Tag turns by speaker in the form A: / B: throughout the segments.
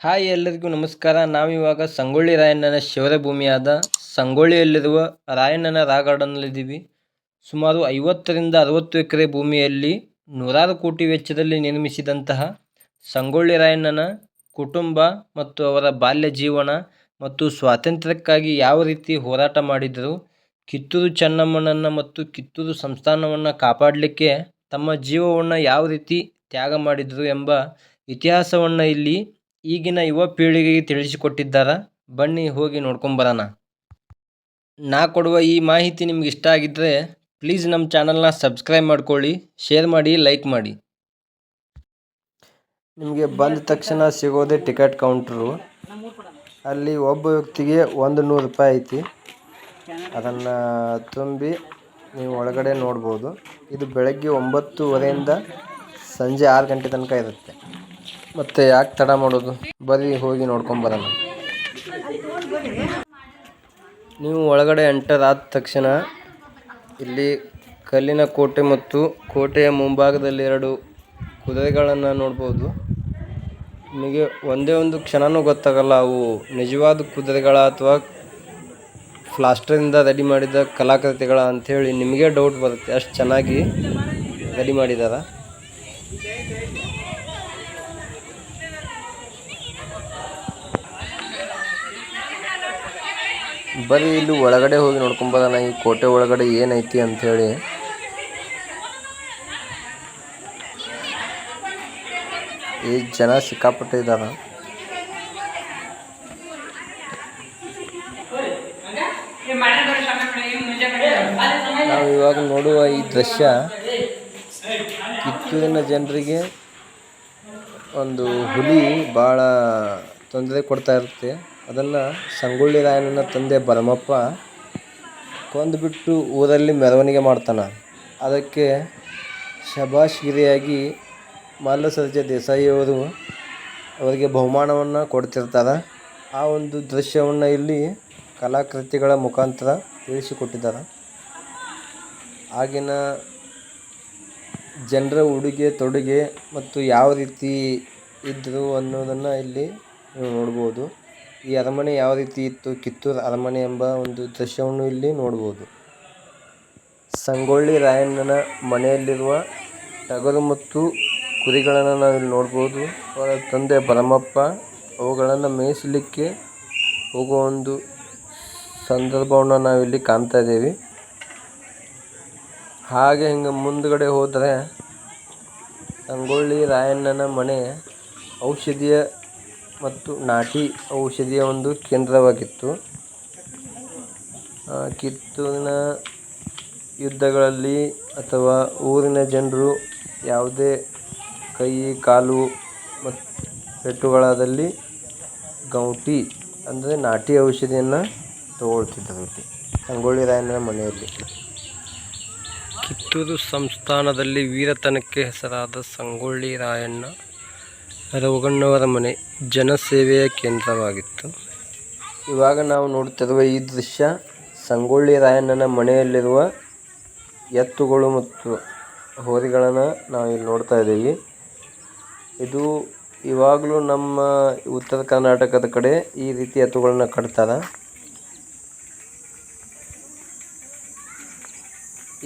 A: Hi ಎಲ್ಲರಿಗೂ ನಮಸ್ಕಾರ. ನಾವಿವಾಗ ಸಂಗೊಳ್ಳಿ ರಾಯಣ್ಣನ ಶಿವರ ಭೂಮಿಯಾದ ಸಂಗೊಳ್ಳಿಯಲ್ಲಿರುವ ರಾಯಣ್ಣನ ರಾ ಗಾರ್ಡನ್ನಲ್ಲಿದ್ದೀವಿ ಸುಮಾರು ಐವತ್ತರಿಂದ ಅರವತ್ತು ಎಕರೆ ಭೂಮಿಯಲ್ಲಿ ನೂರಾರು ಕೋಟಿ ವೆಚ್ಚದಲ್ಲಿ ನಿರ್ಮಿಸಿದಂತಹ ಸಂಗೊಳ್ಳಿ ರಾಯಣ್ಣನ ಕುಟುಂಬ ಮತ್ತು ಅವರ ಬಾಲ್ಯ ಜೀವನ ಮತ್ತು ಸ್ವಾತಂತ್ರ್ಯಕ್ಕಾಗಿ ಯಾವ ರೀತಿ ಹೋರಾಟ ಮಾಡಿದರು, ಕಿತ್ತೂರು ಚೆನ್ನಮ್ಮನನ್ನು ಮತ್ತು ಕಿತ್ತೂರು ಸಂಸ್ಥಾನವನ್ನು ಕಾಪಾಡಲಿಕ್ಕೆ ತಮ್ಮ ಜೀವವನ್ನು ಯಾವ ರೀತಿ ತ್ಯಾಗ ಮಾಡಿದರು ಎಂಬ ಇತಿಹಾಸವನ್ನು ಇಲ್ಲಿ ಈಗಿನ ಯುವ ಪೀಳಿಗೆಗೆ ತಿಳಿಸಿಕೊಟ್ಟಿದ್ದಾರೆ? ಬನ್ನಿ ಹೋಗಿ ನೋಡ್ಕೊಂಬರೋಣ ನಾ ಕೊಡುವ ಈ ಮಾಹಿತಿ ನಿಮ್ಗೆ ಇಷ್ಟ ಆಗಿದ್ದರೆ ಪ್ಲೀಸ್ ನಮ್ಮ ಚಾನಲ್ನ ಸಬ್ಸ್ಕ್ರೈಬ್ ಮಾಡ್ಕೊಳ್ಳಿ ಶೇರ್ ಮಾಡಿ ಲೈಕ್ ಮಾಡಿ. ನಿಮಗೆ ಬಂದ ತಕ್ಷಣ ಸಿಗೋದೇ ಟಿಕೆಟ್ ಕೌಂಟ್ರು ಅಲ್ಲಿ ಒಬ್ಬ ವ್ಯಕ್ತಿಗೆ ಒಂದು ನೂರು ರೂಪಾಯಿ ಐತಿ. ಅದನ್ನು ತುಂಬಿ ನೀವು ಒಳಗಡೆ ನೋಡ್ಬೋದು. ಇದು ಬೆಳಗ್ಗೆ ಒಂಬತ್ತುವರೆಯಿಂದ ಸಂಜೆ ಆರು ಗಂಟೆ ತನಕ ಇರುತ್ತೆ. ಮತ್ತೆ ಯಾಕೆ ತಡ ಮಾಡೋದು? ಬರೀ ಹೋಗಿ ನೋಡ್ಕೊಂಬರೋಣ ನೀವು ಒಳಗಡೆ ಎಂಟರ್ ಆದ ತಕ್ಷಣ ಇಲ್ಲಿ ಕಲ್ಲಿನ ಕೋಟೆ ಮತ್ತು ಕೋಟೆಯ ಮುಂಭಾಗದಲ್ಲಿ ಎರಡು ಕುದುರೆಗಳನ್ನು ನೋಡ್ಬೋದು. ನಿಮಗೆ ಒಂದೇ ಒಂದು ಕ್ಷಣವೂ ಗೊತ್ತಾಗಲ್ಲ, ಅವು ನಿಜವಾದ ಕುದುರೆಗಳ ಅಥವಾ ಪ್ಲಾಸ್ಟರಿಂದ ರೆಡಿ ಮಾಡಿದ ಕಲಾಕೃತಿಗಳ ಅಂಥೇಳಿ ನಿಮಗೆ ಡೌಟ್ ಬರುತ್ತೆ. ಅಷ್ಟು ಚೆನ್ನಾಗಿ ರೆಡಿ ಮಾಡಿದ್ದಾರೆ ಬರೀ ಇಲ್ಲಿ ಒಳಗಡೆ ಹೋಗಿ ನೋಡ್ಕೊಂಬೋದಲ್ಲ ಈ ಕೋಟೆ ಒಳಗಡೆ ಏನೈತಿ ಅಂಥೇಳಿ. ಈ ಜನ ಸಿಕ್ಕಾಪಟ್ಟೆ ಇದ್ದಾರ ನಾವು ಇವಾಗ ನೋಡುವ ಈ ದೃಶ್ಯ, ಕಿತ್ತೂರಿನ ಜನರಿಗೆ ಒಂದು ಹುಲಿ ಭಾಳ ತೊಂದರೆ ಕೊಡ್ತಾ ಇರುತ್ತೆ. ಅದನ್ನು ಸಂಗೊಳ್ಳಿ ರಾಯಣ್ಣನ ತಂದೆ ಭರಮಪ್ಪ ಕೊಂದುಬಿಟ್ಟು ಊರಲ್ಲಿ ಮೆರವಣಿಗೆ ಮಾಡ್ತಾನೆ. ಅದಕ್ಕೆ ಶಬಾಷ್ಗಿರಿಯಾಗಿ ದೇಸಾಯಿ ದೇಸಾಯಿಯವರು ಅವರಿಗೆ ಬಹುಮಾನವನ್ನು ಕೊಡ್ತಿರ್ತಾರೆ. ಆ ಒಂದು ದೃಶ್ಯವನ್ನು ಇಲ್ಲಿ ಕಲಾಕೃತಿಗಳ ಮುಖಾಂತರ ತಿಳಿಸಿಕೊಟ್ಟಿದ್ದಾರೆ. ಆಗಿನ ಜನರ ಉಡುಗೆ ತೊಡುಗೆ ಮತ್ತು ಯಾವ ರೀತಿ ಇದ್ದರು ಅನ್ನೋದನ್ನು ಇಲ್ಲಿ ನೀವು ನೋಡ್ಬೋದು. ಈ ಅರಮನೆ ಯಾವ ರೀತಿ ಇತ್ತು? ಕಿತ್ತೂರು ಅರಮನೆ ಎಂಬ ಒಂದು ದೃಶ್ಯವನ್ನು ಇಲ್ಲಿ ನೋಡ್ಬೋದು ಸಂಗೊಳ್ಳಿ ರಾಯಣ್ಣನ ಮನೆಯಲ್ಲಿರುವ ಟಗರು ಮತ್ತು ಕುರಿಗಳನ್ನು ನಾವಿಲ್ಲಿ ನೋಡ್ಬೋದು ಅವರ ತಂದೆ ಭರಮಪ್ಪ ಅವುಗಳನ್ನು ಮೇಯಿಸಲಿಕ್ಕೆ ಹೋಗುವ ಒಂದು ಸಂದರ್ಭವನ್ನು ನಾವಿಲ್ಲಿ ಕಾಣ್ತಾ ಇದ್ದೀವಿ. ಹಾಗೆ ಹಿಂಗೆ ಮುಂದಗಡೆ ಹೋದರೆ ಸಂಗೊಳ್ಳಿ ರಾಯಣ್ಣನ ಮನೆ ಔಷಧಿಯ ಮತ್ತು ನಾಟಿ ಔಷಧಿಯ ಒಂದು ಕೇಂದ್ರವಾಗಿತ್ತು. ಕಿತ್ತೂರಿನ ಯುದ್ಧಗಳಲ್ಲಿ ಅಥವಾ ಊರಿನ ಜನರು ಯಾವುದೇ ಕೈ, ಕಾಲು ಮತ್ತು ಪೆಟ್ಟುಗಳಾದಲ್ಲಿ ಗೌಟಿ ಅಂದರೆ ನಾಟಿ ಔಷಧಿಯನ್ನು ತಗೊಳ್ತಿದ್ದರು ಇಲ್ಲಿ ಸಂಗೊಳ್ಳಿ ರಾಯನ ಮನೆಯಲ್ಲಿ. ಕಿತ್ತೂರು ಸಂಸ್ಥಾನದಲ್ಲಿ ವೀರತನಕ್ಕೆ ಹೆಸರಾದ ಸಂಗೊಳ್ಳಿ ರಾಯಣ್ಣ ರವಗಣ್ಣವರ ಮನೆ, ಜನಸೇವೆಯ ಕೇಂದ್ರವಾಗಿತ್ತು. ಇವಾಗ ನಾವು ನೋಡ್ತಿರುವ ಈ ದೃಶ್ಯ ಸಂಗೊಳ್ಳಿ ರಾಯಣ್ಣನ ಮನೆಯಲ್ಲಿರುವ ಎತ್ತುಗಳು ಮತ್ತು ಹೋರಿಗಳನ್ನು ನಾವು ಇಲ್ಲಿ ನೋಡ್ತಾ ಇದ್ದೀವಿ. ಇದು ಇವಾಗಲೂ ನಮ್ಮ ಉತ್ತರ ಕರ್ನಾಟಕದ ಕಡೆ ಈ ರೀತಿ ಎತ್ತುಗಳನ್ನ ಕಟ್ತಾರೆ.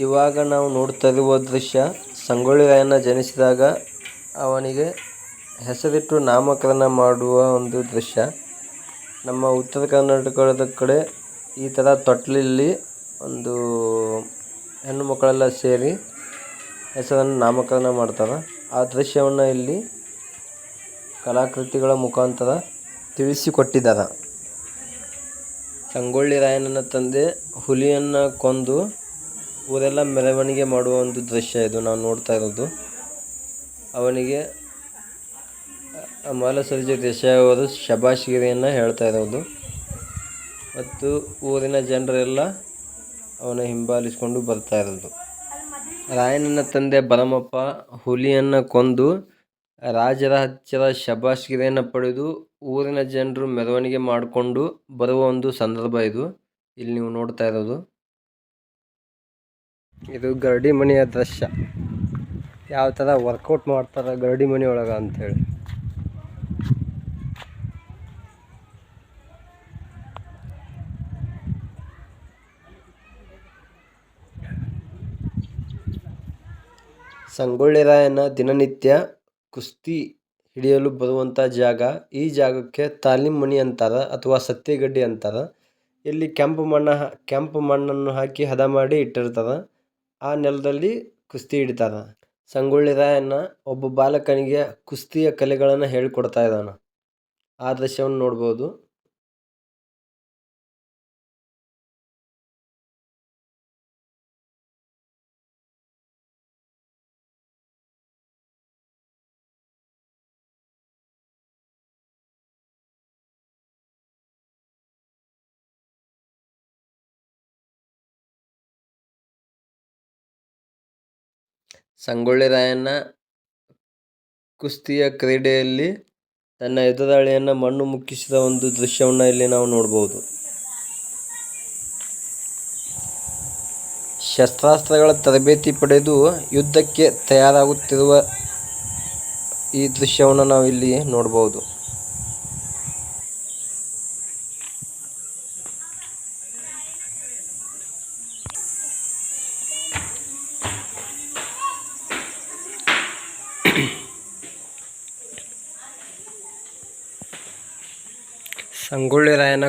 A: ಇವಾಗ ನಾವು ನೋಡ್ತಾ ಇರುವ ದೃಶ್ಯ ಸಂಗೊಳ್ಳಿ ರಾಯಣ್ಣ ಜನಿಸಿದಾಗ ಅವನಿಗೆ ಹೆಸರಿಟ್ಟು ನಾಮಕರಣ ಮಾಡುವ ಒಂದು ದೃಶ್ಯ. ನಮ್ಮ ಉತ್ತರ ಕರ್ನಾಟಕದ ಕಡೆ ಈ ಥರ ತೊಟ್ಲಲ್ಲಿ ಒಂದು ಹೆಣ್ಣು ಮಕ್ಕಳೆಲ್ಲ ಸೇರಿ ಹೆಸರನ್ನು ನಾಮಕರಣ ಮಾಡ್ತಾರೆ. ಆ ದೃಶ್ಯವನ್ನು ಇಲ್ಲಿ ಕಲಾಕೃತಿಗಳ ಮುಖಾಂತರ ತಿಳಿಸಿಕೊಟ್ಟಿದ್ದಾರೆ. ಸಂಗೊಳ್ಳಿ ರಾಯಣ್ಣನ ತಂದೆ ಹುಲಿಯನ್ನು ಕೊಂದು ಊರೆಲ್ಲ ಮೆರವಣಿಗೆ ಮಾಡುವ ಒಂದು ದೃಶ್ಯ ಇದು. ನಾವು ನೋಡ್ತಾ ಇರೋದು. ಅವನಿಗೆ ಮಾಲಸರ್ಜಿ ಅವರು ಶಭಾಷ್ಗಿರಿಯನ್ನು ಹೇಳ್ತಾ ಇರೋದು. ಮತ್ತು ಊರಿನ ಜನರೆಲ್ಲ ಅವನ ಹಿಂಬಾಲಿಸಿಕೊಂಡು ಬರ್ತಾ ಇರೋದು. ರಾಯಣ್ಣನ ತಂದೆ ಭರಮಪ್ಪ ಹುಲಿಯನ್ನು ಕೊಂದು ರಾಜರ ಹತ್ತಿರ ಶಬಾಷ್ಗಿರಿಯನ್ನು ಪಡೆದು ಊರಿನ ಜನರು ಮೆರವಣಿಗೆ ಮಾಡಿಕೊಂಡು ಬರುವ ಒಂದು ಸಂದರ್ಭ ಇದು. ಇಲ್ಲಿ ನೀವು ನೋಡ್ತಾ ಇರೋದು. ಇದು ಗರಡಿ ಮನೆಯ ದೃಶ್ಯ. ಯಾವ ಥರ ವರ್ಕೌಟ್ ಮಾಡ್ತಾರೆ ಗರಡಿ ಮನೆಯೊಳಗೆ ಅಂಥೇಳಿ ಸಂಗೊಳ್ಳಿ ರಾಯಣ್ಣ ದಿನನಿತ್ಯ ಕುಸ್ತಿ ಹಿಡಿಯಲು ಬರುವಂಥ ಜಾಗ. ಈ ಜಾಗಕ್ಕೆ ತಾಲೀಮ್ ಮಣಿ ಅಂತಾರ ಅಥವಾ ಸತ್ಯಗಡ್ಡಿ ಅಂತಾರ. ಇಲ್ಲಿ ಕೆಂಪು ಮಣ್ಣ ಕೆಂಪು ಮಣ್ಣನ್ನು ಹಾಕಿ ಹದ ಮಾಡಿ ಇಟ್ಟಿರ್ತಾರೆ. ಆ ನೆಲದಲ್ಲಿ ಕುಸ್ತಿ ಹಿಡಿತಾರ. ಸಂಗೊಳ್ಳಿ ರಾಯಣ್ಣ ಒಬ್ಬ ಬಾಲಕನಿಗೆ ಕುಸ್ತಿಯ ಕಲೆಗಳನ್ನು ಹೇಳಿಕೊಡ್ತಾ ಇದ್ದಾನ. ಆ ದೃಶ್ಯವನ್ನು ನೋಡ್ಬೋದು. ಸಂಗೊಳ್ಳಿ ರಾಯಣ್ಣ ಕುಸ್ತಿಯ ಕ್ರೀಡೆಯಲ್ಲಿ ತನ್ನ ಎದುರಾಳಿಯನ್ನು ಮಣ್ಣು ಮುಕ್ಕಿಸಿದ ಒಂದು ದೃಶ್ಯವನ್ನು ಇಲ್ಲಿ ನಾವು ನೋಡ್ಬೋದು. ಶಸ್ತ್ರಾಸ್ತ್ರಗಳ ತರಬೇತಿ ಪಡೆದು ಯುದ್ಧಕ್ಕೆ ತಯಾರಾಗುತ್ತಿರುವ ಈ ದೃಶ್ಯವನ್ನು ನಾವು ಇಲ್ಲಿ ನೋಡ್ಬೋದು.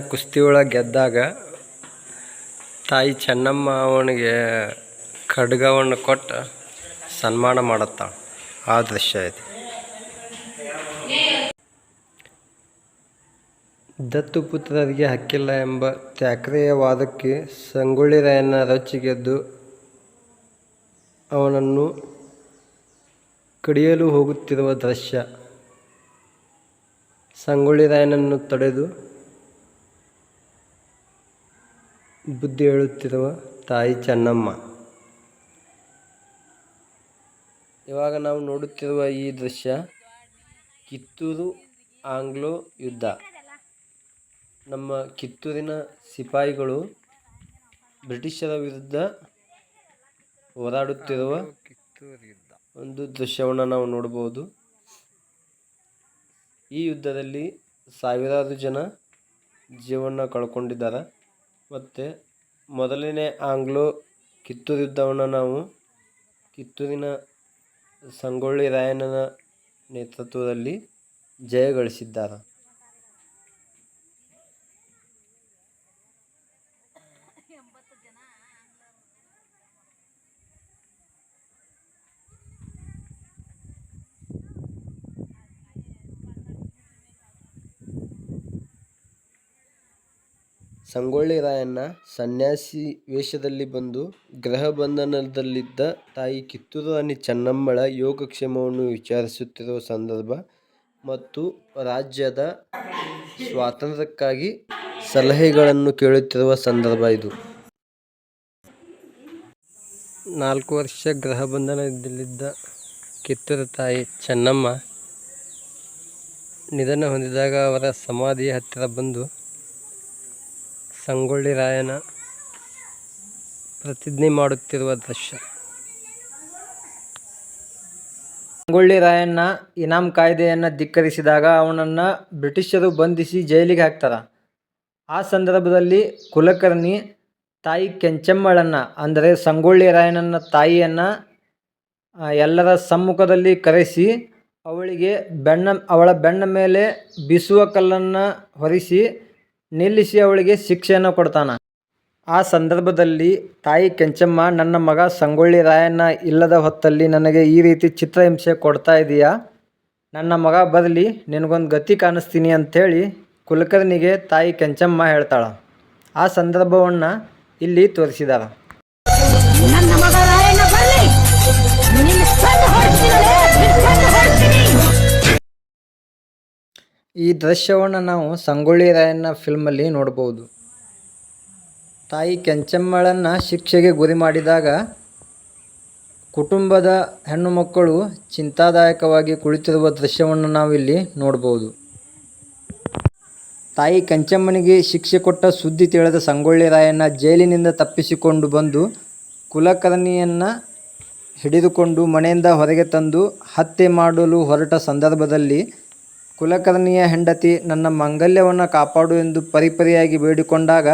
A: ಕುಸ್ತಿಯೊಳಗೆ ಗೆದ್ದಾಗ ತಾಯಿ ಚೆನ್ನಮ್ಮ ಅವನಿಗೆ ಖಡ್ಗವನ್ನು ಕೊಟ್ಟು ಸನ್ಮಾನ ಮಾಡುತ್ತಾಳೆ ಆ ದೃಶ್ಯ ಇದೆ ದತ್ತು ಪುತ್ರರಿಗೆ ಹಕ್ಕಿಲ್ಲ ಎಂಬ ತ್ಯಾಕ್ರೆಯ ವಾದಕ್ಕೆ ಸಂಗೊಳ್ಳಿ ರಾಯನ ರೊಚ್ಚಿಗೆದ್ದು ಅವನನ್ನು ಕಡಿಯಲು ಹೋಗುತ್ತಿರುವ ದೃಶ್ಯ. ಸಂಗೊಳ್ಳಿ ರಾಯನನ್ನು ತಡೆದು ಬುದ್ಧಿ ಹೇಳುತ್ತಿರುವ ತಾಯಿ ಚೆನ್ನಮ್ಮ. ಇವಾಗ ನಾವು ನೋಡುತ್ತಿರುವ ಈ ದೃಶ್ಯ ಕಿತ್ತೂರು ಆಂಗ್ಲೋ ಯುದ್ಧ. ನಮ್ಮ ಕಿತ್ತೂರಿನ ಸಿಪಾಯಿಗಳು ಬ್ರಿಟಿಷರ ವಿರುದ್ಧ ಹೋರಾಡುತ್ತಿರುವ ಒಂದು ದೃಶ್ಯವನ್ನು ನಾವು ನೋಡಬಹುದು. ಈ ಯುದ್ಧದಲ್ಲಿ ಸಾವಿರಾರು ಜನ ಜೀವನ ಕಳ್ಕೊಂಡಿದ್ದಾರೆ. ಮತ್ತು ಮೊದಲನೇ ಆಂಗ್ಲೋ ಕಿತ್ತೂರು ಯುದ್ಧವನ್ನು ನಾವು. ಕಿತ್ತೂರಿನ ಸಂಗೊಳ್ಳಿ ರಾಯಣ್ಣನ ನೇತೃತ್ವದಲ್ಲಿ ಜಯಗಳಿಸಿದ್ದಾರೆ ಸಂಗೊಳ್ಳಿ ರಾಯಣ್ಣ ಸನ್ಯಾಸಿ ವೇಷದಲ್ಲಿ ಬಂದು ಗೃಹ ಬಂಧನದಲ್ಲಿದ್ದ ತಾಯಿ ಕಿತ್ತೂರು ರಾಣಿ ಚೆನ್ನಮ್ಮಳ ಯೋಗಕ್ಷೇಮವನ್ನು ವಿಚಾರಿಸುತ್ತಿರುವ ಸಂದರ್ಭ ಮತ್ತು ರಾಜ್ಯದ ಸ್ವಾತಂತ್ರ್ಯಕ್ಕಾಗಿ ಸಲಹೆಗಳನ್ನು ಕೇಳುತ್ತಿರುವ ಸಂದರ್ಭ ಇದು. ನಾಲ್ಕು ವರ್ಷ ಗೃಹ ಬಂಧನದಲ್ಲಿದ್ದ ಕಿತ್ತೂರು ತಾಯಿ ಚೆನ್ನಮ್ಮ ನಿಧನ ಹೊಂದಿದಾಗ ಅವರ ಸಮಾಧಿಯ ಹತ್ತಿರ ಬಂದು ಸಂಗೊಳ್ಳಿ ರಾಯನ ಪ್ರತಿಜ್ಞೆ ಮಾಡುತ್ತಿರುವ ದೃಶ್ಯ ಸಂಗೊಳ್ಳಿ ರಾಯಣ್ಣ ಇನಾಮ್ ಕಾಯ್ದೆಯನ್ನು ಧಿಕ್ಕರಿಸಿದಾಗ ಅವನನ್ನು ಬ್ರಿಟಿಷರು ಬಂಧಿಸಿ ಜೈಲಿಗೆ ಹಾಕ್ತಾರೆ. ಆ ಸಂದರ್ಭದಲ್ಲಿ ಕುಲಕರ್ಣಿ ತಾಯಿ ಕೆಂಚಮ್ಮಳನ್ನು, ಅಂದರೆ ಸಂಗೊಳ್ಳಿ ರಾಯಣ್ಣನ ತಾಯಿಯನ್ನು ಎಲ್ಲರ ಸಮ್ಮುಖದಲ್ಲಿ ಕರೆಸಿ ಅವಳಿಗೆ ಬೆಣ್ಣ ಅವಳ ಬೆನ್ನ ಮೇಲೆ ಬೀಸುವ ಕಲ್ಲನ್ನು ಹೊರಿಸಿ ನಿಲ್ಲಿಸಿ ಅವಳಿಗೆ ಶಿಕ್ಷೆಯನ್ನು ಕೊಡ್ತಾನೆ. ಆ ಸಂದರ್ಭದಲ್ಲಿ ತಾಯಿ ಕೆಂಚಮ್ಮ, ನನ್ನ ಮಗ ಸಂಗೊಳ್ಳಿ ರಾಯಣ್ಣ ಇಲ್ಲದ ಹೊತ್ತಲ್ಲಿ ನನಗೆ ಈ ರೀತಿ ಚಿತ್ರಹಿಂಸೆ ಕೊಡ್ತಾ ಇದೀಯಾ? ನನ್ನ ಮಗ ಬರಲಿ, ನಿನಗೊಂದು ಗತಿ ಕಾಣಿಸ್ತೀನಿ ಅಂಥೇಳಿ ಕುಲಕರ್ಣಿಗೆ ತಾಯಿ ಕೆಂಚಮ್ಮ ಹೇಳ್ತಾಳೆ. ಆ ಸಂದರ್ಭವನ್ನು ಇಲ್ಲಿ ತೋರಿಸಿದ್ದಾರೆ ಈ ದೃಶ್ಯವನ್ನು ನಾವು ಸಂಗೊಳ್ಳಿ ರಾಯಣ್ಣ ಫಿಲ್ಮಲ್ಲಿ ನೋಡ್ಬೋದು. ತಾಯಿ ಕೆಂಚಮ್ಮಳನ್ನು ಶಿಕ್ಷೆಗೆ ಗುರಿ ಮಾಡಿದಾಗ ಕುಟುಂಬದ ಹೆಣ್ಣು ಮಕ್ಕಳು ಚಿಂತಾದಾಯಕವಾಗಿ ಕುಳಿತಿರುವ ದೃಶ್ಯವನ್ನು ನಾವಿಲ್ಲಿ ನೋಡ್ಬೋದು. ತಾಯಿ ಕೆಂಚಮ್ಮನಿಗೆ ಶಿಕ್ಷೆ ಕೊಟ್ಟ ಸುದ್ದಿ ತಿಳಿದ ಸಂಗೊಳ್ಳಿ ರಾಯಣ್ಣ ಜೈಲಿನಿಂದ ತಪ್ಪಿಸಿಕೊಂಡು ಬಂದು ಕುಲಕರ್ಣಿಯನ್ನು ಹಿಡಿದುಕೊಂಡು ಮನೆಯಿಂದ ಹೊರಗೆ ತಂದು ಹತ್ಯೆ ಮಾಡಲು ಹೊರಟ ಸಂದರ್ಭದಲ್ಲಿ ಕುಲಕರ್ಣಿಯ ಹೆಂಡತಿ ನನ್ನ ಮಾಂಗಲ್ಯವನ್ನು ಕಾಪಾಡು ಎಂದು ಪರಿಪರಿಯಾಗಿ ಬೇಡಿಕೊಂಡಾಗ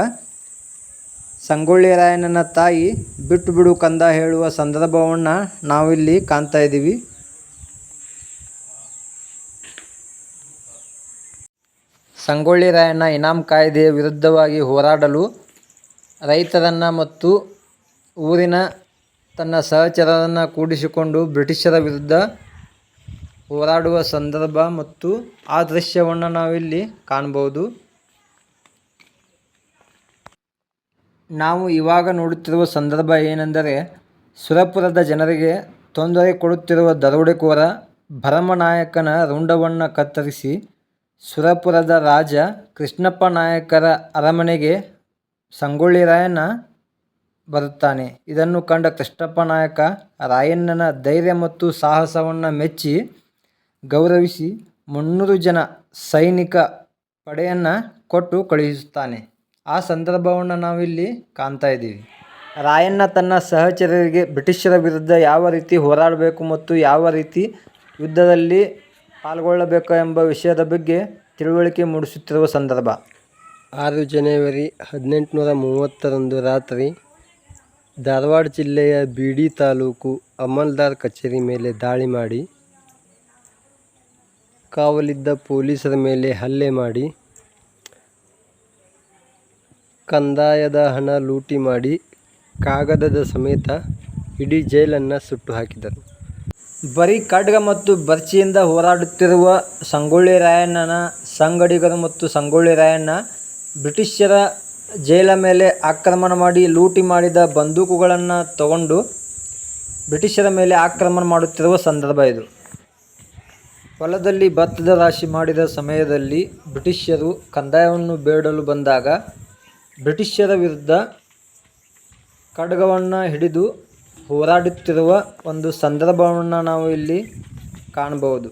A: ಸಂಗೊಳ್ಳಿ ರಾಯಣ್ಣನ ತಾಯಿ, ಬಿಟ್ಟು ಬಿಡು ಕಂದ ಹೇಳುವ ಸಂದರ್ಭವನ್ನು ನಾವಿಲ್ಲಿ ಕಾಣ್ತಾ ಇದ್ದೀವಿ. ಸಂಗೊಳ್ಳಿ ರಾಯಣ್ಣ ಇನಾಮ್ ಕಾಯ್ದೆಯ ವಿರುದ್ಧವಾಗಿ ಹೋರಾಡಲು ರೈತರನ್ನು ಮತ್ತು ಊರಿನ ತನ್ನ ಸಹಚರರನ್ನು ಕೂಡಿಸಿಕೊಂಡು ಬ್ರಿಟಿಷರ ವಿರುದ್ಧ ಹೋರಾಡುವ ಸಂದರ್ಭ ಮತ್ತು ಆ ದೃಶ್ಯವನ್ನು ನಾವಿಲ್ಲಿ ಕಾಣ್ಬೋದು ನಾವು ಇವಾಗ ನೋಡುತ್ತಿರುವ ಸಂದರ್ಭ ಏನೆಂದರೆ, ಸುರಪುರದ ಜನರಿಗೆ ತೊಂದರೆ ಕೊಡುತ್ತಿರುವ ದರೋಡೆಕೋರ ಭರಮನಾಯಕನ ರುಂಡವನ್ನು ಕತ್ತರಿಸಿ ಸುರಪುರದ ರಾಜ ಕೃಷ್ಣಪ್ಪ ನಾಯಕರ ಅರಮನೆಗೆ ಸಂಗೊಳ್ಳಿ ರಾಯನ ಬರುತ್ತಾನೆ. ಇದನ್ನು ಕಂಡ ಕೃಷ್ಣಪ್ಪ ನಾಯಕ ರಾಯಣ್ಣನ ಧೈರ್ಯ ಮತ್ತು ಸಾಹಸವನ್ನು ಮೆಚ್ಚಿ ಗೌರವಿಸಿ ಮುನ್ನೂರು ಜನ ಸೈನಿಕ ಪಡೆಯನ್ನು ಕೊಟ್ಟು ಕಳುಹಿಸುತ್ತಾನೆ. ಆ ಸಂದರ್ಭವನ್ನು ನಾವಿಲ್ಲಿ ಕಾಣ್ತಾ ಇದ್ದೀವಿ. ರಾಯಣ್ಣ ತನ್ನ ಸಹಚರರಿಗೆ ಬ್ರಿಟಿಷರ ವಿರುದ್ಧ ಯಾವ ರೀತಿ ಹೋರಾಡಬೇಕು ಮತ್ತು ಯಾವ ರೀತಿ ಯುದ್ಧದಲ್ಲಿ ಪಾಲ್ಗೊಳ್ಳಬೇಕು ಎಂಬ ವಿಷಯದ ಬಗ್ಗೆ ತಿಳುವಳಿಕೆ ಮೂಡಿಸುತ್ತಿರುವ ಸಂದರ್ಭ. ಆರು ಜನವರಿ ಹದಿನೆಂಟುನೂರ ಮೂವತ್ತರಂದು ರಾತ್ರಿ ಧಾರವಾಡ ಜಿಲ್ಲೆಯ ಬೀಡಿ ತಾಲೂಕು ಅಮಲ್ದಾರ್ ಕಚೇರಿ ಮೇಲೆ ದಾಳಿ ಮಾಡಿ ಕಾವಲಿದ್ದ ಪೊಲೀಸರ ಮೇಲೆ ಹಲ್ಲೆ ಮಾಡಿ, ಕಂದಾಯದ ಹಣ ಲೂಟಿ ಮಾಡಿ, ಕಾಗದದ ಸಮೇತ ಇಡೀ ಜೈಲನ್ನು ಸುಟ್ಟು ಹಾಕಿದರು. ಬರೀ ಖಡ್ಗ ಮತ್ತು ಬರ್ಚಿಯಿಂದ ಹೋರಾಡುತ್ತಿರುವ ಸಂಗೊಳ್ಳಿ ರಾಯಣ್ಣನ ಸಂಗಡಿಗರು ಮತ್ತು ಸಂಗೊಳ್ಳಿ ರಾಯಣ್ಣ ಬ್ರಿಟಿಷರ ಜೈಲ ಮೇಲೆ ಆಕ್ರಮಣ ಮಾಡಿ ಲೂಟಿ ಮಾಡಿದ ಬಂದೂಕುಗಳನ್ನು ತಗೊಂಡು ಬ್ರಿಟಿಷರ ಮೇಲೆ ಆಕ್ರಮಣ ಮಾಡುತ್ತಿರುವ ಸಂದರ್ಭ ಇದು. ಹೊಲದಲ್ಲಿ ಭತ್ತದ ರಾಶಿ ಮಾಡಿದ ಸಮಯದಲ್ಲಿ ಬ್ರಿಟಿಷರು ಕಂದಾಯವನ್ನು ಬೇಡಲು ಬಂದಾಗ ಬ್ರಿಟಿಷರ ವಿರುದ್ಧ ಖಡ್ಗವನ್ನು ಹಿಡಿದು ಹೋರಾಡುತ್ತಿರುವ ಒಂದು ಸಂದರ್ಭವನ್ನು ನಾವು ಇಲ್ಲಿ ಕಾಣಬಹುದು.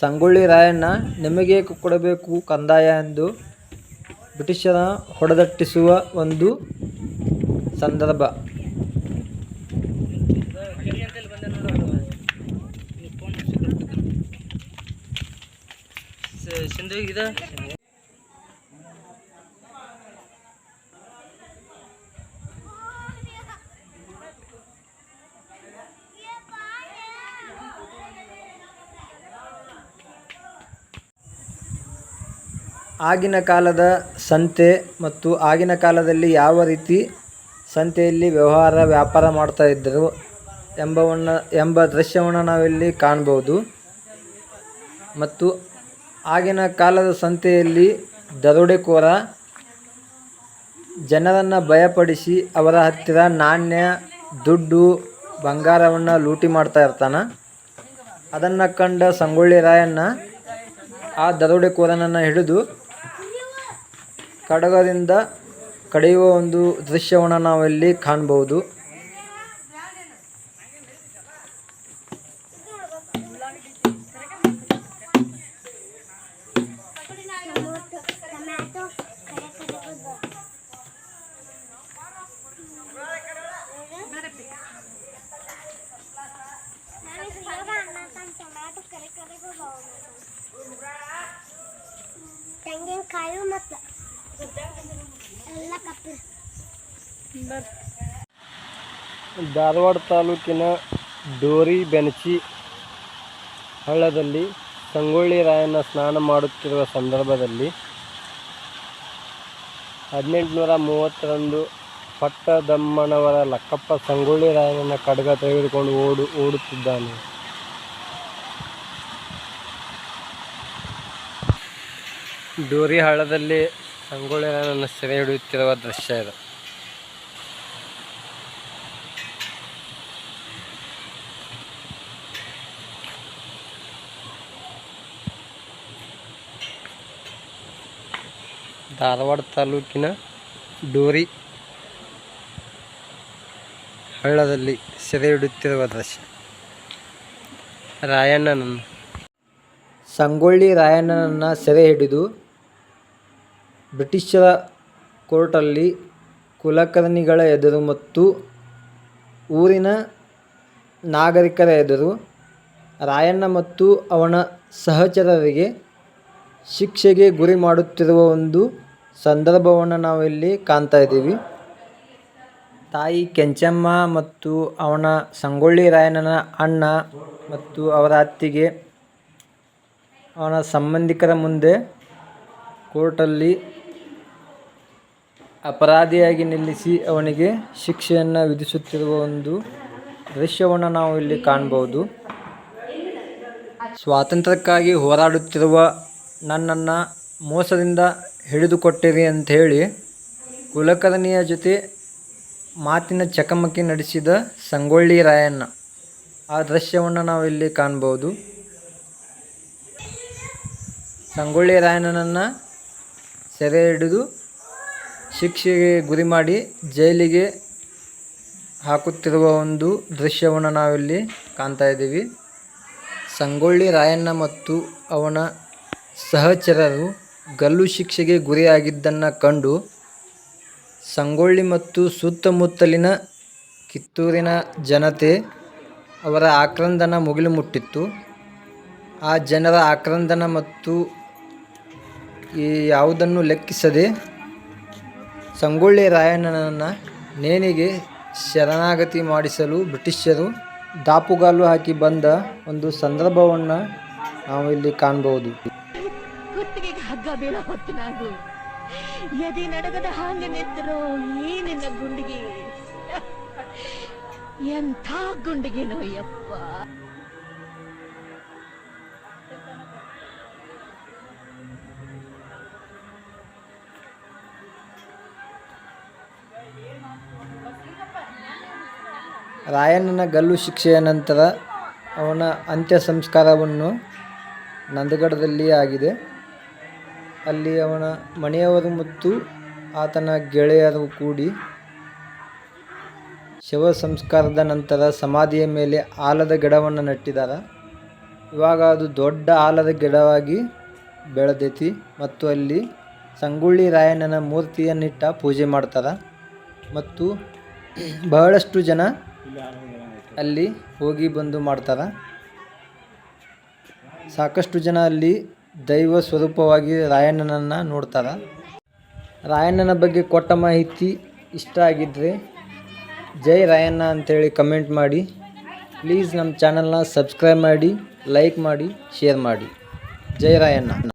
A: ಸಂಗೊಳ್ಳಿ ರಾಯಣ್ಣ, ನಿಮಗೆ ಕೊಡಬೇಕು ಕಂದಾಯ ಎಂದು ಬ್ರಿಟಿಷರ ಹೊಡೆದಟ್ಟಿಸುವ ಒಂದು ಸಂದರ್ಭ. ಆಗಿನ ಕಾಲದ ಸಂತೆ ಮತ್ತು ಆಗಿನ ಕಾಲದಲ್ಲಿ ಯಾವ ರೀತಿ ಸಂತೆಯಲ್ಲಿ ವ್ಯವಹಾರ ವ್ಯಾಪಾರ ಮಾಡ್ತಾ ಇದ್ದರು ಎಂಬವನ್ನು, ಎಂಬ ದೃಶ್ಯವನ್ನು ನಾವಿಲ್ಲಿ ಕಾಣ್ಬೋದು ಮತ್ತು ಆಗಿನ ಕಾಲದ ಸಂತೆಯಲ್ಲಿ ದರೋಡೆಕೋರ ಜನರನ್ನು ಭಯಪಡಿಸಿ ಅವರ ಹತ್ತಿರ ನಾಣ್ಯ, ದುಡ್ಡು, ಬಂಗಾರವನ್ನು ಲೂಟಿ ಮಾಡ್ತಾ ಇರ್ತಾನೆ. ಅದನ್ನು ಕಂಡ ಸಂಗೊಳ್ಳಿ ರಾಯಣ್ಣ ಆ ದರೋಡೆಕೋರನನ್ನು ಹಿಡಿದು ಕಡಗದಿಂದ ಕಡಿಯುವ ಒಂದು ದೃಶ್ಯವನ್ನು ನಾವಿಲ್ಲಿ ಕಾಣ್ಬೋದು ಧಾರವಾಡ ತಾಲೂಕಿನ ಡೋರಿ ಬೆನಚಿ ಹಳ್ಳದಲ್ಲಿ ಸಂಗೊಳ್ಳಿ ರಾಯನ ಸ್ನಾನ ಮಾಡುತ್ತಿರುವ ಸಂದರ್ಭದಲ್ಲಿ ಹದಿನೆಂಟುನೂರ ಮೂವತ್ತರಂದು ಪಟ್ಟದಮ್ಮನವರ ಲಕ್ಕಪ್ಪ ಸಂಗೊಳ್ಳಿ ರಾಯನ ಖಡ್ಗ ತೆಗೆದುಕೊಂಡು ಓಡು, ಓಡುತ್ತಿದ್ದಾನೆ. ಡೋರಿ ಹಳ್ಳದಲ್ಲಿ ಸಂಗೊಳ್ಳಿ ರಾಯನನ್ನು ಸೆರೆ ಹಿಡಿಯುತ್ತಿರುವ ದೃಶ್ಯ ಇದು. ಧಾರವಾಡ ತಾಲೂಕಿನ ಡೋರಿ ಹಳ್ಳದಲ್ಲಿ ಸೆರೆ ಹಿಡುತ್ತಿರುವ ದೃಶ್ಯ. ರಾಯಣ್ಣನನ್ನು. ಸಂಗೊಳ್ಳಿ ರಾಯಣ್ಣನನ್ನು ಸೆರೆ ಹಿಡಿದು ಬ್ರಿಟಿಷರ ಕೋರ್ಟಲ್ಲಿ ಕುಲಕರ್ಣಿಗಳ ಎದುರು ಮತ್ತು ಊರಿನ ನಾಗರಿಕರ ಎದುರು ರಾಯಣ್ಣ ಮತ್ತು ಅವನ ಸಹಚರರಿಗೆ ಶಿಕ್ಷೆಗೆ ಗುರಿ ಮಾಡುತ್ತಿರುವ ಒಂದು ಸಂದರ್ಭವನ್ನು ನಾವಿಲ್ಲಿ ಕಾಣ್ತಾ ಇದ್ದೀವಿ. ತಾಯಿ ಕೆಂಚಮ್ಮ ಮತ್ತು ಅವನ ಸಂಗೊಳ್ಳಿ ರಾಯಣ್ಣನ ಅಣ್ಣ ಮತ್ತು ಅವರ ಅತ್ತಿಗೆ ಅವನ ಸಂಬಂಧಿಕರ ಮುಂದೆ ಕೋರ್ಟಲ್ಲಿ ಅಪರಾಧಿಯಾಗಿ ನಿಲ್ಲಿಸಿ ಅವನಿಗೆ ಶಿಕ್ಷೆಯನ್ನು ವಿಧಿಸುತ್ತಿರುವ ಒಂದು ದೃಶ್ಯವನ್ನು ನಾವು ಇಲ್ಲಿ ಕಾಣ್ಬೋದು. ಸ್ವಾತಂತ್ರ್ಯಕ್ಕಾಗಿ ಹೋರಾಡುತ್ತಿರುವ ನನ್ನನ್ನು ಮೋಸದಿಂದ ಹಿಡಿದುಕೊಟ್ಟಿರಿ ಅಂತ ಹೇಳಿ ಕುಲಕರ್ಣಿಯ ಜೊತೆ ಮಾತಿನ ಚಕಮಕಿ ನಡೆಸಿದ ಸಂಗೊಳ್ಳಿ ರಾಯಣ್ಣ. ಆ ದೃಶ್ಯವನ್ನು ನಾವು ಇಲ್ಲಿ ಕಾಣ್ಬೋದು ಸಂಗೊಳ್ಳಿ ರಾಯಣ್ಣನನ್ನು ಸೆರೆ ಹಿಡಿದು ಶಿಕ್ಷೆಗೆ ಗುರಿ ಮಾಡಿ ಜೈಲಿಗೆ ಹಾಕುತ್ತಿರುವ ಒಂದು ದೃಶ್ಯವನ್ನು ನಾವಿಲ್ಲಿ ಕಾಣ್ತಾ ಇದ್ದೀವಿ. ಸಂಗೊಳ್ಳಿ ರಾಯಣ್ಣ ಮತ್ತು ಅವನ ಸಹಚರರು ಗಲ್ಲು ಶಿಕ್ಷೆಗೆ ಗುರಿಯಾಗಿದ್ದನ್ನು ಕಂಡು ಸಂಗೊಳ್ಳಿ ಮತ್ತು ಸುತ್ತಮುತ್ತಲಿನ ಕಿತ್ತೂರಿನ ಜನತೆ ಅವರ ಆಕ್ರಂದನ ಮುಗಿಲು ಮುಟ್ಟಿತ್ತು ಆ ಜನರ ಆಕ್ರಂದನ ಮತ್ತು ಈ ಯಾವುದನ್ನು ಲೆಕ್ಕಿಸದೆ ಸಂಗೊಳ್ಳಿ ರಾಯಣ್ಣನನ್ನು ನೇಣಿಗೆ ಶರಣಾಗತಿ ಮಾಡಿಸಲು ಬ್ರಿಟಿಷರು ದಾಪುಗಾಲು ಹಾಕಿ ಬಂದ ಒಂದು ಸಂದರ್ಭವನ್ನು ನಾವು ಇಲ್ಲಿ ಕಾಣ್ಬೋದು.
B: ಕುತ್ತಿಗೆಗೆ ಬೀಳ ಹೊತ್ತು ಎದೆ ನಡಗದ ಹಾಗೆ ನಿಂತರೋ ಈ ನಿನ್ನ ಗುಂಡಿಗೆ. ಎಂಥ ಗುಂಡಿಗೆನೋ ಯಪ್ಪ.
A: ರಾಯಣ್ಣನ ಗಲ್ಲು ಶಿಕ್ಷೆಯ ನಂತರ ಅವನ ಅಂತ್ಯ ಸಂಸ್ಕಾರವನ್ನು ನಂದಗಡದಲ್ಲಿ ಆಗಿದೆ. ಅಲ್ಲಿ ಅವನ ಮನೆಯವರು ಮತ್ತು ಆತನ ಗೆಳೆಯರು ಕೂಡಿ ಶವ ಸಂಸ್ಕಾರದ ನಂತರ ಸಮಾಧಿಯ ಮೇಲೆ ಆಲದ ಗಿಡವನ್ನು ನೆಟ್ಟಿದ್ದಾರೆ. ಇವಾಗ ಅದು ದೊಡ್ಡ ಆಲದ ಗಿಡವಾಗಿ ಬೆಳೆದೈತಿ ಮತ್ತು ಅಲ್ಲಿ ಸಂಗೊಳ್ಳಿ ರಾಯಣ್ಣನ ಮೂರ್ತಿಯನ್ನಿಟ್ಟ ಪೂಜೆ ಮಾಡ್ತಾರೆ ಮತ್ತು ಬಹಳಷ್ಟು ಜನ ಅಲ್ಲಿ ಹೋಗಿ ಬಂದು ಮಾಡ್ತಾರೆ. ಸಾಕಷ್ಟು ಜನ ಅಲ್ಲಿ ದೈವ ಸ್ವರೂಪವಾಗಿ ರಾಯಣ್ಣನನ್ನು ನೋಡ್ತಾರೆ. ರಾಯಣ್ಣನ ಬಗ್ಗೆ ಕೊಟ್ಟ ಮಾಹಿತಿ ಇಷ್ಟ ಆಗಿದ್ದರೆ ಜೈ ರಾಯಣ್ಣ ಅಂತೇಳಿ ಕಮೆಂಟ್ ಮಾಡಿ. ಪ್ಲೀಸ್ ನಮ್ಮ ಚಾನಲ್ನ ಸಬ್ಸ್ಕ್ರೈಬ್ ಮಾಡಿ, ಲೈಕ್ ಮಾಡಿ, ಶೇರ್ ಮಾಡಿ. ಜೈ ರಾಯಣ್ಣ.